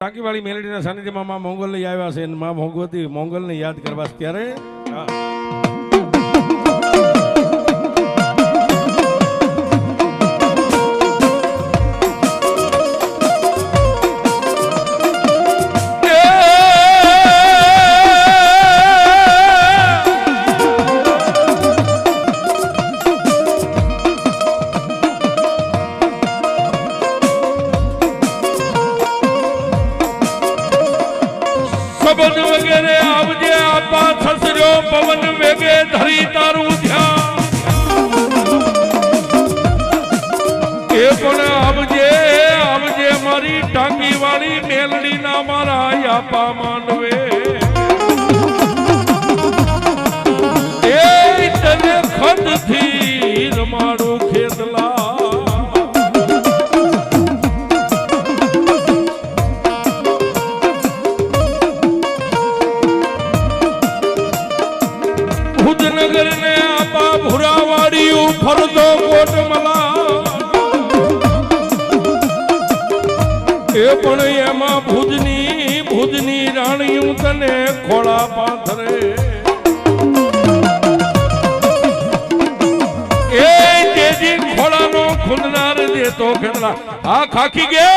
ટાંકીવાળી મેલેડીના સાનિધ્યમાં મા મોંગલ આવ્યા છે અને માં ભગવતી મોંગલને યાદ કરવા ત્યારે, હા. અપમાન ಹಕ್ಕಿಗೆ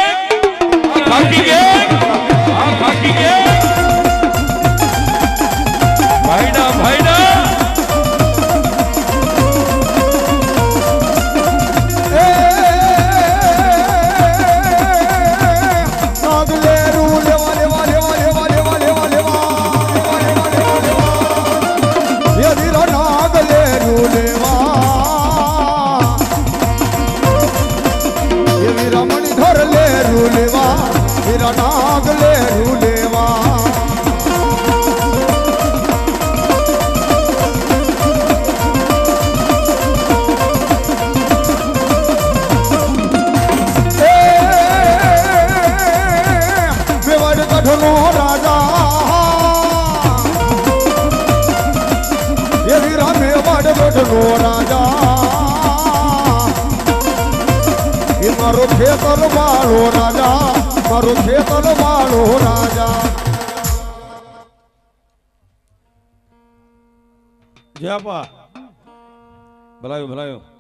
કઠનો રાજા એ મારો ખેતર વાળો રાજા મારો ખેતર વાળો રાજા. જય આપા. ભલાયું ભલાયું.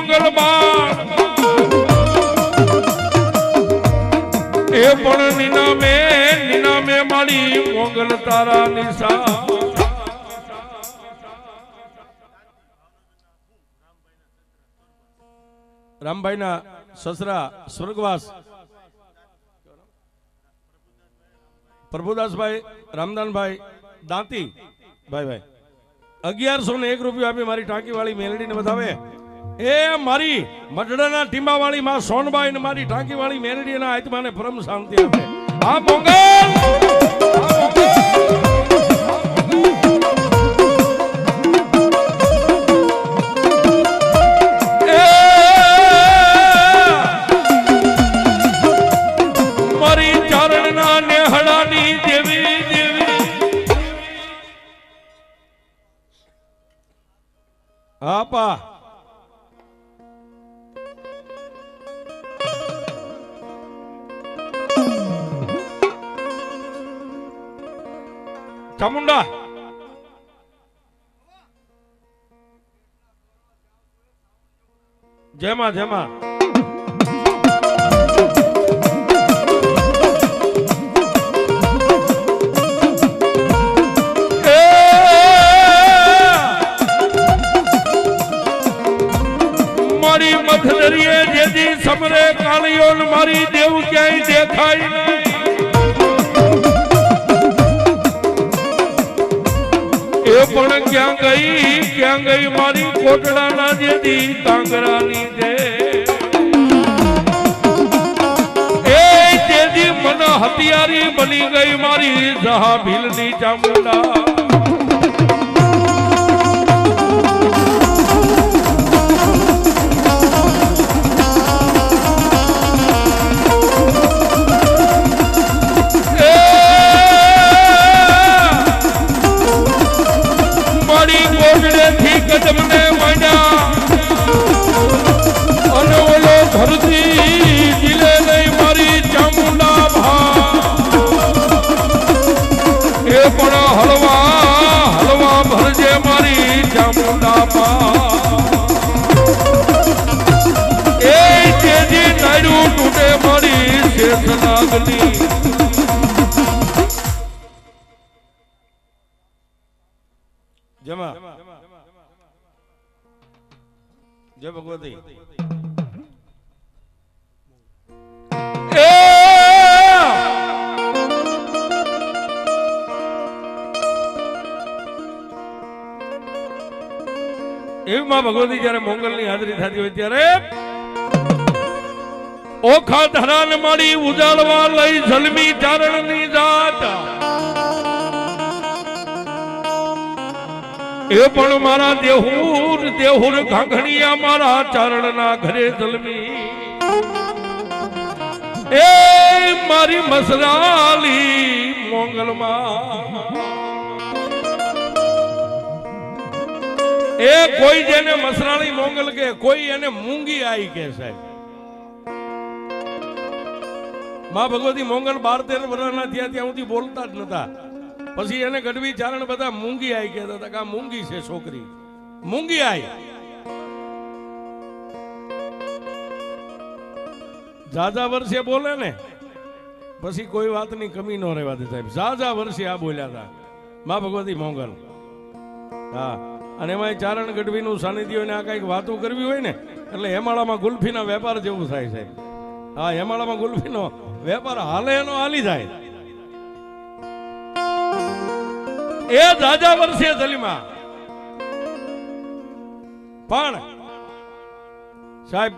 મોંગલબાર એ પણ નિનામે નિનામે મારી મોંગલ તારા નિશા રામભાઈના સસરા સ્વર્ગવાસ પ્રભુદાસભાઈ, રામદાનભાઈ, દાંતી. ભાઈ ભાઈ, અગિયારસો ને એક રૂપિયા આપી મારી ટાંકીવાળી મેલડીને બતાવે એ મારી મઢડાના ટીંબાવાળી માં સોનબાઈ ને મારી ટાંકીવાળી મેરડીના આત્માને પરમ શાંતિ આપે. આ મોંગલ જેમાં જેમાં. મારી મથલરીએ જેથી સમરે કાળીઓ મારી દેવ ક્યાંય દેખાય નહીં. એ પણ ક્યાં ગઈ? ક્યાં ગઈ મારી કોટડાના જેથી તાંગરાની જે એ જેથી મન હથિયારી બની ગઈ મારી જહાભીલની ચામુંડા. ભાગની જમા. જય ભગવતી. એવી માં ભગવતી જયારે મોંગલની હાજરી થતી હોય ત્યારે ઓખા ધરાન મળી ઉજાળવા લઈ જલમી ચારણની જાત. એ પણ મારા દેહુર દેહુર ઘાઘણિયા મારા ચારણ ના ઘરે જલમી એ મારી મસરાલી મોંગલમાં. એ કોઈ જેને મસરાળી મોંગલ કે કોઈ એને મૂંગી આઈ કે સાહેબ. માં ભગવતી મોંગલ બાર તેર વર્ષના થયા ત્યાં સુધી બોલતા જ નતા. પછી એને ગઢવી ચારણ બધા મૂંગી આઈ કહેતા હતા કે આ મૂંગી છે છોકરી. મૂંગી આઈ. જાજા વર્ષે બોલે ને, પછી કોઈ વાતની કમી ન રહેવા દે સાહેબ. જાજા વર્ષે આ બોલ્યા હતા. મા ભગવતી મોંગલ હા, અને એમાં ચારણ ગઢવીનું સાનિધ્ય હોય ને આ કંઈક વાતો કરવી હોય ને, એટલે હેમાળામાં ગુલ્ફીના વેપાર જેવું થાય સાહેબ. હા, હેમાળામાં ગુલ્ફીનો વેપાર હાલે એનો હાલી જાય. એ જાજા વર્ષે જલીમાં. પણ, સાહેબ,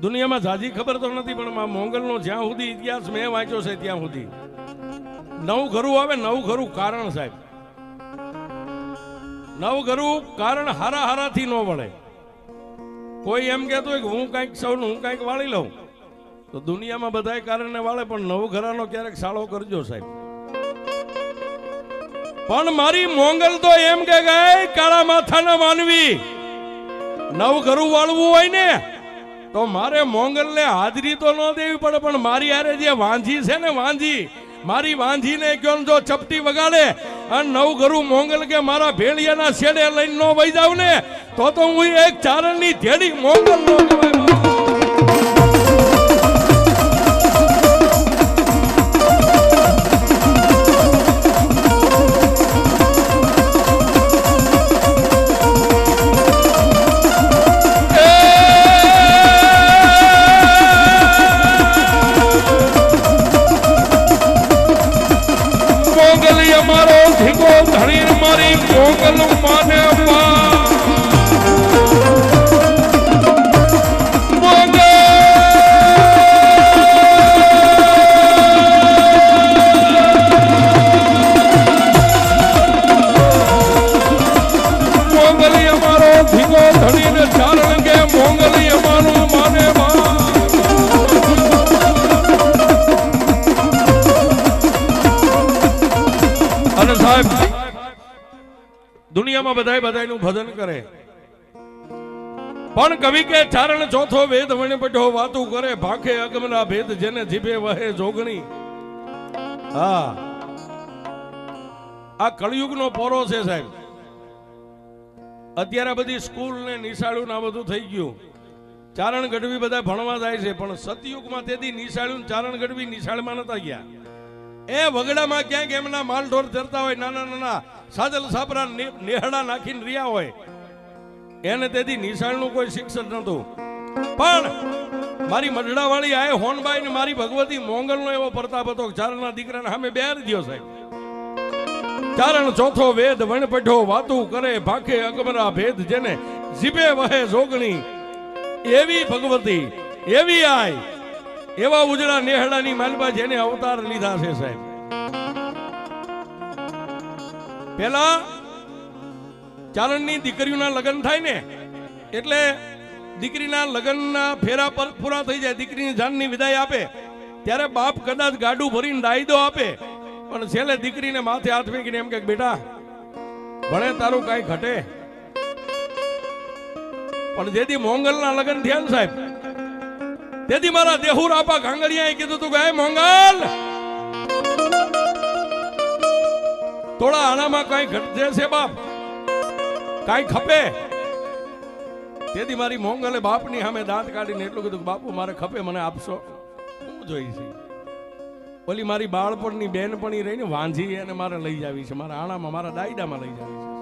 દુનિયામાં જાજી ખબર તો નથી, પણ મોંગલનો જ્યાં સુધી ઇતિહાસ મેં વાંચ્યો છે ત્યાં સુધી. નવું ઘરું આવે, નવું ઘરું કારણ, સાહેબ. નવ ઘરું કારણ હારા હારાથી ન વળે. કોઈ એમ કહેતો કે હું કાંઈક સૌનું, હું કાંઈક વાળી લઉં. તો દુનિયામાં બધાય કારણે વાળે, પણ નવ ઘરાનો ક્યારેક સાળો કરજો સાહેબ. પણ મારી મોંગલ તો એમ કે ગઈ કાળા માથાના માનવી. નવ ઘરું વાળવું હોય ને, તો મારે મોંગલ ને હાજરી તો ન દેવી પડે, પણ મારી આરે જે વાંજી છે ને વાંજી મારી વાંજીને કયો જો ચપટી વગાડે અને નવ ઘરું મોંગલ કે મારા ભેળિયાના છેડે લઈને નો વહી જાવ ને, તો તો હું એક ચારણની ધેડી મોંગલ નો કહેવાય. મોગલ અમારો ધીગો ધણી મારી મોગલ માને માં. દુનિયામાં બધા બધાયનું ભજન કરે. પણ કવિ કે ચારણ ચોથો વેદ વણે પઢો વાતું કરે, ભાખે અગમના ભેદ જેને જીભે વહે જોગણી. હા. આ કળિયુગનો પોરો છે સાહેબ. અત્યારે બધી સ્કૂલ ને નિશાળું ના બધું થઈ ગયું. ચારણ ગઢવી બધા ભણવા જાય છે, પણ સતયુગમાં તેથી નિશાળું ચારણ ગઢવી નિશાળમાં નતા ગયા. એ વગડામાં ક્યાંક એમના માલઢોર ધરતા હોય, નાના નાના સાજલ સાપરા નેહડા નાખીને રહ્યા હોય. એને તેથી નિશાળનું કોઈ શિક્ષણ નહોતું. પણ મારી મઢડાવાળી આય હોનબાઈ ને મારી ભગવતી મોંગલનો એવો પ્રતાપ હતો ચારણના દીકરાને સામે બેર દ્યો સાહેબ. ચારણ ચોથો વેદ વણપઢો વાતું કરે, ભાખે અગમરા ભેદ જેને જીભે વહે જોગણી. એવી ભગવતી, એવી આય એવા ઉજળા નેહડાની માલબા જેને અવતાર લીધા છે સાહેબ. પેલા ચારણની દીકરીઓના લગ્ન થાય ને, એટલે દીકરીના લગ્નના ફેરા પર પૂરા થઈ જાય, દીકરીની જાનની વિદાય આપે, ત્યારે બાપ કદાચ ગાડું ભરીને દાયદો આપે, પણ છેલ્લે દીકરીને માથે હાથ ફેંકીને એમ કે, બેટા, ભણે તારું કાંઈ ઘટે. પણ જેથી મોંગલના લગ્ન થયા ને સાહેબ તેથી મારા દેહુર આપા ગાંગડિયાએ કીધું તું ગાય "એ મોંગલ, થોડા આનામાં કઈ ઘટજે છે બાપ, કાંઈ ખપે. તેથી મારી મોંગલે બાપની સામે દાંત કાઢીને એટલું કીધું બાપુ, મારે ખપે, મને આપશો. જોઈ છે. ઓલી મારી બાળપણની બેનપણી રહીને વાંઝી એને મારે લઈ જાવી છે. મારા આણામાં, મારા દાયડામાં લઈ જાવી છે.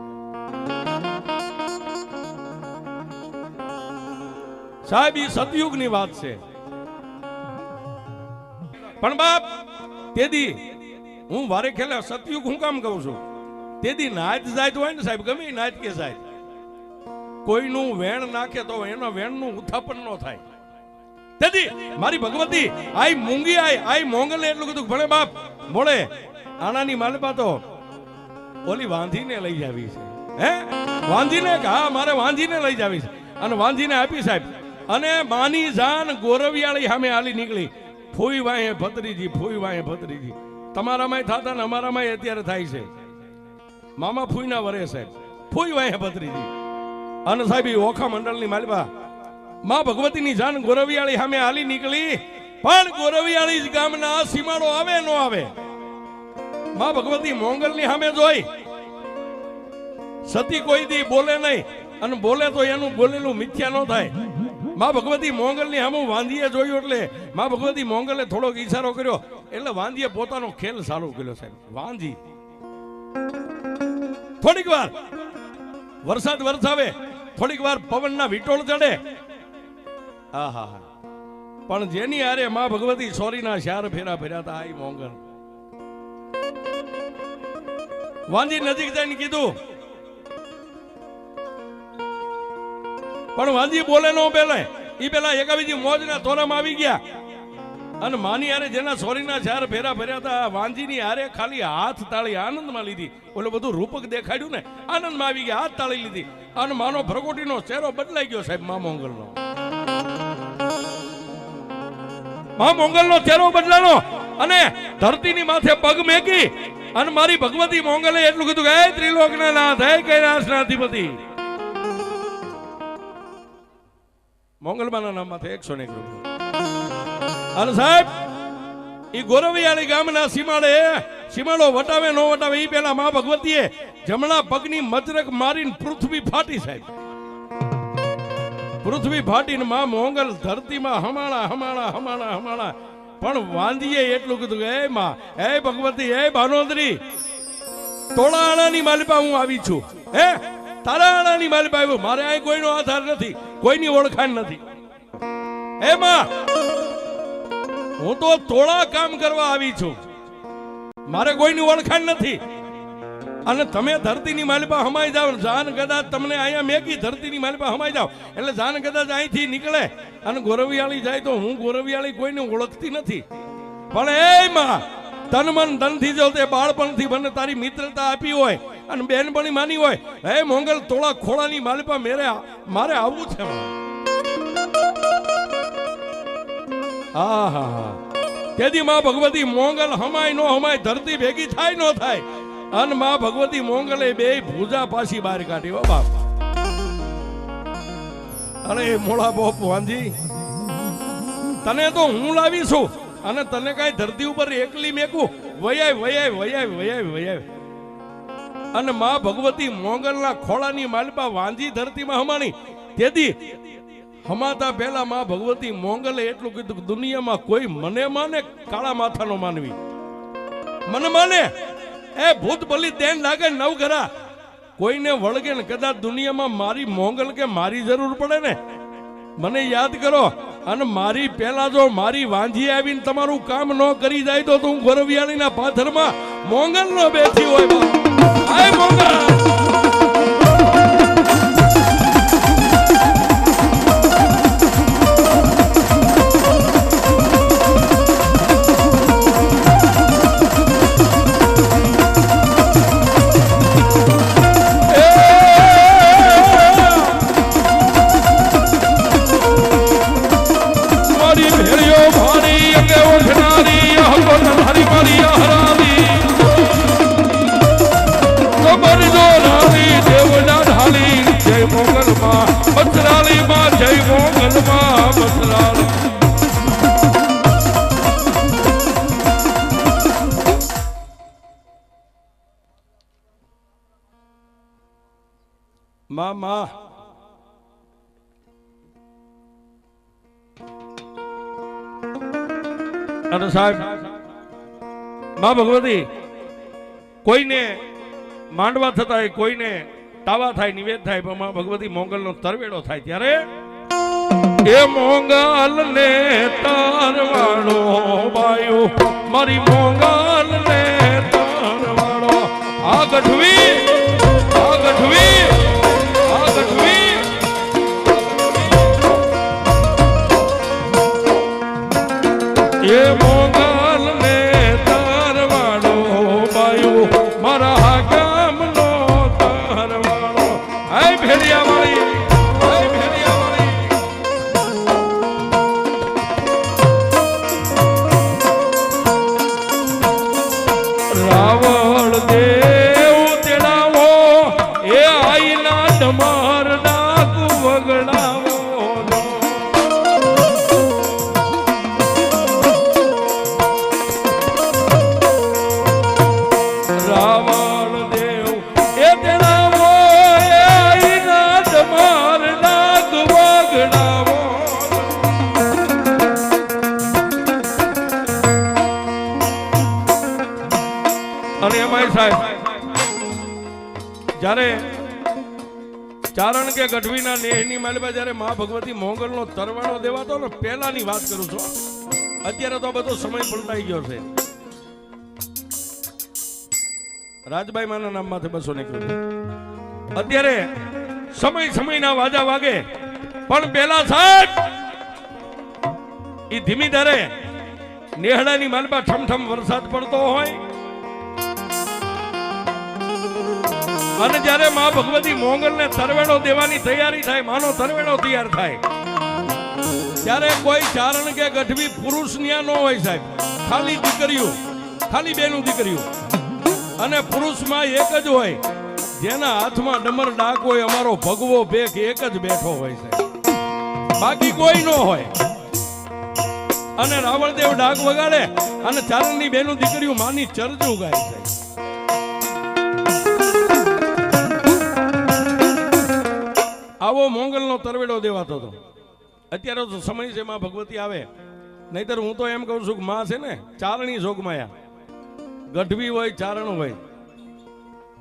સાહેબ એ સતયુગની વાત છે. પણ બાપ, તેદી, હું વારે ખેલે સતયુગ હું કામ કહું છું. તેદી નાયત જાયત હોય ને સાહેબ, ગમે નાયત કે સાહેબ કોઈનું વેણ નાખે તો એનો વેણનું ઉથાપન ન થાય. તેથી મારી ભગવતી, આઈ મૂંગી આઈ આઈ મોંગલે એટલું કીધું ભણે બાપ, મોળે. આનાની માલપા તો ઓલી વાંધીને લઈ જાવી છે. હે? વાંધીને હા, મારે વાંધીને લઈ જાવી છે. અને વાંધીને આપી સાહેબ. અને માની જાન ગોરવિયાળી સામે હાલી નીકળી. ફૂઈ વાહે ભત્રીજી ફૂઈ વાહે ભત્રીજી. તમારામાંય થતા ને અમારામાંય અત્યારે થાય છે. મામા ફૂઈના વરે સાહેબ ફૂઈ વાહે ભત્રીજી. અને સાહેબ ઓખા મંડળની માલપા માં ભગવતીની જાન ગોરવિયાળી સામે હાલી નીકળી. પણ ગોરવિયાળી જ ગામના સીમાડો આવે નો આવે. માં ભગવતી મોંગલની સામે જોઈ. સતી કોઈ દી બોલે નહીં. અને બોલે તો એનું બોલેલું મિથ્યા ન થાય. માં ભગવતી મોંગલની સામે વાંધીએ જોયું એટલે માં ભગવતી મોંગલે થોડોક ઈશારો કર્યો. એટલે વાંધીએ પોતાનો ખેલ ચાલુ કર્યો સાહેબ. વાંધી થોડીક વાર. વરસાદ વરસાવે. થોડીક વાર પવનના વિટોળ ચડે. હા હા હા. પણ જેની હારે માં ભગવતી સોરીના શાર ફેરા ફેર્યા હતા, આ મોંગલ. વાંધી નજીક જઈને કીધું પણ વાંજી બોલે નો પેલે. ઈ પેલા એકાબીજી મોજના તોરામાં આવી ગયા. અને માની હારે જેના સોરીના ચાર ફેરા ફેર્યા હતા વાંજીની હારે ખાલી હાથ તાળી આનંદમાં લીધી. ઓલે બધું રૂપક દેખાડ્યું ને, આનંદમાં આવી ગયા, હાથ તાળી લીધી. અને માનો ભરકોટીનો ચહેરો બદલાઈ ગયો સાહેબ, મા મોંગલનો મા મોંગલનો ચહેરો બદલાનો અને ધરતીની માથે પગ મેકી અને મારી ભગવતી મોંગલે એટલું કીધું કે ત્રિલોકના નાથ હે કૈલાસના અધિપતિ મોંગલમાના નામમાંથી એકસો ને એક રૂપિયા. અને સાહેબ એ ગોરવિયાળી ગામના સીમાડે, સીમાડો વટાવે, નો વટાવે એ પેલા મા ભગવતીએ જમણા પગની મચરક મારીને પૃથ્વી ફાટી સાહેબ. પૃથ્વી ફાટીને મા મોંગલ ધરતીમાં હમાણા હમાણા હમાણા હમાણા. પણ વાંધીએ એટલું કીધું હે માં, એ ભગવતી હે ભાનોદરી તોળા આણાની માલિપા હું આવી છું. હે? તારા આણાની માલિપા આવ્યો. મારે અહીં કોઈનો આધાર નથી. કોઈની ઓળખાણ નથી. હે હું તો થોડા કામ કરવા આવી છું. મારે કોઈની ઓળખાણ નથી. અને તમે ધરતીની માલિપા હમાઈ જાવ જાન કદાચ તમને અહીંયા મેગી ધરતીની માલિપા હમાઈ જાવ એટલે જાન કદાચ અહીંથી નીકળે અને ગોરવિયાળી જાય તો હું ગોરવિયાળી કોઈને ઓળખતી નથી. પણ એ માં, તન મન ધનથી જો તે બાળપણથી મને તારી મિત્રતા આપી હોય અને બેનપણી માની હોય, હે મોંગલ તોળા ખોળાની માલિપા મેરે મારે આવવું છે હા હા હા. તેથી માં ભગવતી મોંગલ હમાય નો હમાય, ધરતી ભેગી થાય નો થાય. અને માં ભગવતી મોંગલે બે ભૂજા પાછી બહાર કાઢી, હો બાપ. અરે, મોળા બોપ વાંજી તને તો હું લાવી છું. અને તને કઈ ધરતી ઉપર એકલી મેકું. વયાય વયાય વયાય વયાય વયાય. અને માં ભગવતી મોંગલના ખોળાની માલપા વાંજી ધરતીમાં હમાણી. તેથી હમાતા પહેલા માં ભગવતી મોંગલે એટલું કીધું દુનિયામાં કોઈ મને માને કાળા માથાનો માનવી. મને માને? એ ભૂત બલી દેન લાગે નવ ઘરા. કોઈને વળગે ને કદાચ દુનિયામાં મારી મોંગલ કે મારી જરૂર પડે ને? મને યાદ કરો, અને મારી પહેલા જો મારી વાંજી આવીને તમારું કામ ન કરી જાય તો હું ગોરવિયાળીના પાથરમાં મોંગલ નો બેઠી હોય બાપ. હાય મોંગલ માં માં સાહેબ, મા ભગવતી, કોઈને માંડવા થતા કોઈને તાવા થાય, નિવેદ થાય, પણ મા ભગવતી મોંગલનો તરવેડો થાય ત્યારે એ મોંગલ ને તારવાળો બાયો. મારી મોંગલ ને તારવાળો આ ગઢવી આ ગઢવી. એ મોગલ અને એમાં સાહેબ, જ્યારે ચારણ કે ગઢવીના નેહની માલમાં જ્યારે મા ભગવતી મોંગલનો તરવાણો દેવાતો ને પહેલાની વાત કરું છું અત્યારે તો બધો સમય પલટાઈ ગયો છે. રાજભાઈ માના નામમાંથી બસો નીકળ્યું. અત્યારે સમય સમયના વાજા વાગે, પણ પેલા સાહેબ એ ધીમી ધારે નેહડાની માલમાં ઠમઠમ વરસાદ પડતો હોય અને જ્યારે મા ભગવતી મોંગલને તરવેણો દેવાની તૈયારી થાય, માનો તરવેણો તૈયાર થાય, ત્યારે કોઈ ચારણ કે ગઢવી પુરુષ ન્યા ન હોય સાહેબ. ખાલી દીકરીઓ, ખાલી બેનું દીકરીઓ. અને પુરુષમાં એક જ હોય, જેના હાથમાં ડમર ડાક હોય, અમારો ભગવો ભેખ એક જ બેઠો હોય સાહેબ. બાકી કોઈ ન હોય. અને રાવણદેવ ડાક વગાડે, અને ચારણની બેનું દીકરીઓ માની ચરજુ ગાય છે આવો મોંગલનો તરવેડો દેવાતો હતો. અત્યારે તો સમય છે, માં ભગવતી આવે. નહીતર હું તો એમ કહું છું કે માં છે ને, ચારણી જોગમાયા. ગઢવી હોય, ચારણ હોય.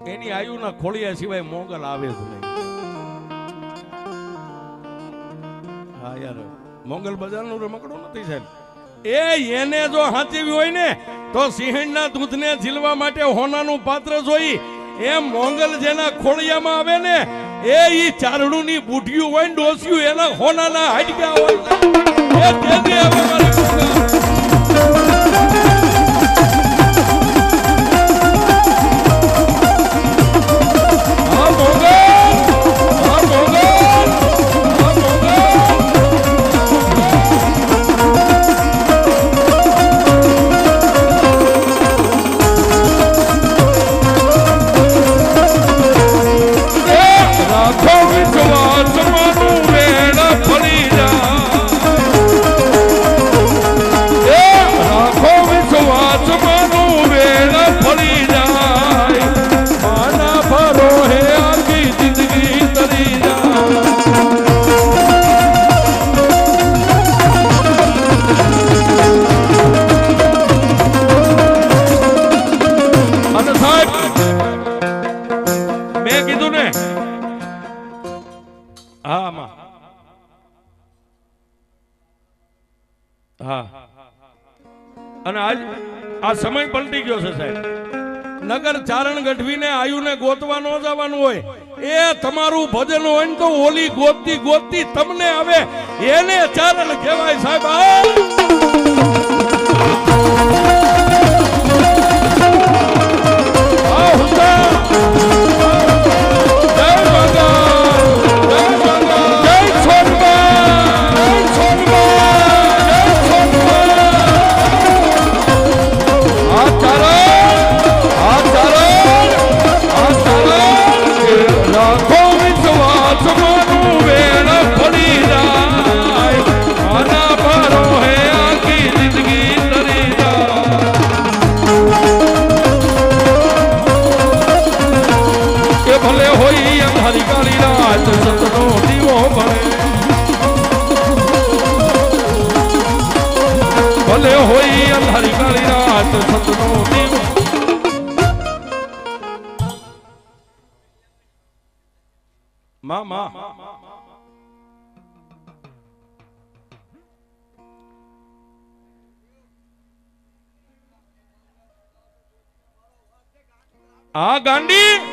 એની આયુના ખોળિયા સિવાય મોંગલ આવે જ નહીં. હા, યાર. મોંગલ બજારનું રમકડું નથી સાહેબ. એ એને જો હાંચવી હોય ને, તો સિંહણના દૂધને ઝીલવા માટે હોનાનું પાત્ર જોઈ, એમ મોંગલ જેના ખોળિયામાં આવે ને એ ઈ ચારણુની બુઢિયું હોય ને ડોસિયું એના હોનાના હાડક્યા હોય. એ તેથી હવે મારે હોય, એ તમારું ભજન હોય ને તો ઓલી ગોતતી ગોતતી તમને આવે એને ચારણ કહેવાય સાહેબ માં માં આ ગાંડી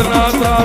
ઓલા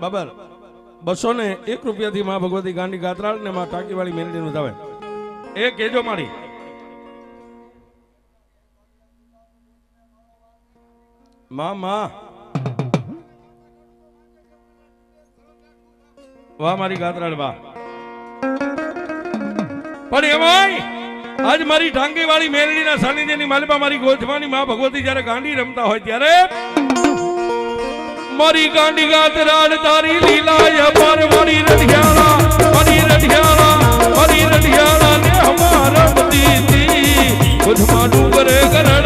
બાબર, બસો ને એક રૂપિયાથી મા ભગવતી ગાંધી ગાત્રાળ ને મા ટાંકીવાળી મેલડી નું એ કેજો મારી. મા મા. વાહ મારી ગાતરાળ, વાહ. પણ એમાંય આજ મારી ટાંકી વાળી મેલડીના સાનિધ્યની માલિપા મારી ગોઠવાની માં ભગવતી જ્યારે ગાંડી રમતા હોય ત્યારે મારી ગાંડી ગાત રાડ તારી લીલા પર મારી રઢિયાળા મારી રઢિયાળા મારી રઢિયાળા ને હમારા પતિ થી ખુદમાં ડુંગર ગરડતી